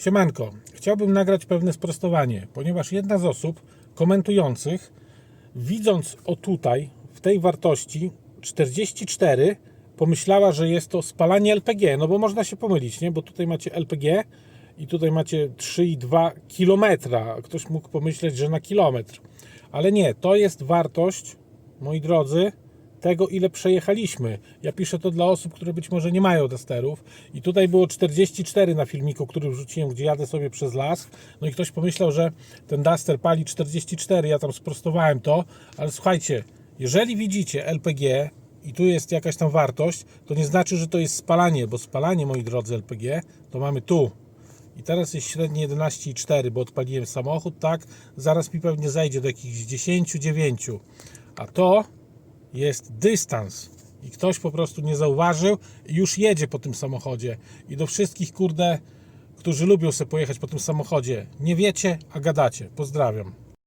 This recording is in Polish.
Siemanko, chciałbym nagrać pewne sprostowanie, ponieważ jedna z osób komentujących, widząc o tutaj, w tej wartości 44, pomyślała, że jest to spalanie LPG, no bo można się pomylić, nie? Bo tutaj macie LPG i tutaj macie 3,2 km. Ktoś mógł pomyśleć, że na kilometr. Ale nie, to jest wartość, moi drodzy, tego, ile przejechaliśmy. Ja piszę to dla osób, które być może nie mają testerów. I tutaj było 44 na filmiku, który wrzuciłem, gdzie jadę sobie przez las. No i ktoś pomyślał, że ten Duster pali 44. Ja tam sprostowałem to, ale słuchajcie, jeżeli widzicie LPG i tu jest jakaś tam wartość, to nie znaczy, że to jest spalanie, bo spalanie, moi drodzy, LPG to mamy tu. I teraz jest średnie 11,4, bo odpaliłem samochód, tak? Zaraz mi pewnie zejdzie do jakichś 10, 9. A to jest dystans i ktoś po prostu nie zauważył i już jedzie po tym samochodzie. I do wszystkich, kurde, którzy lubią sobie pojechać po tym samochodzie, nie wiecie, a gadacie. Pozdrawiam.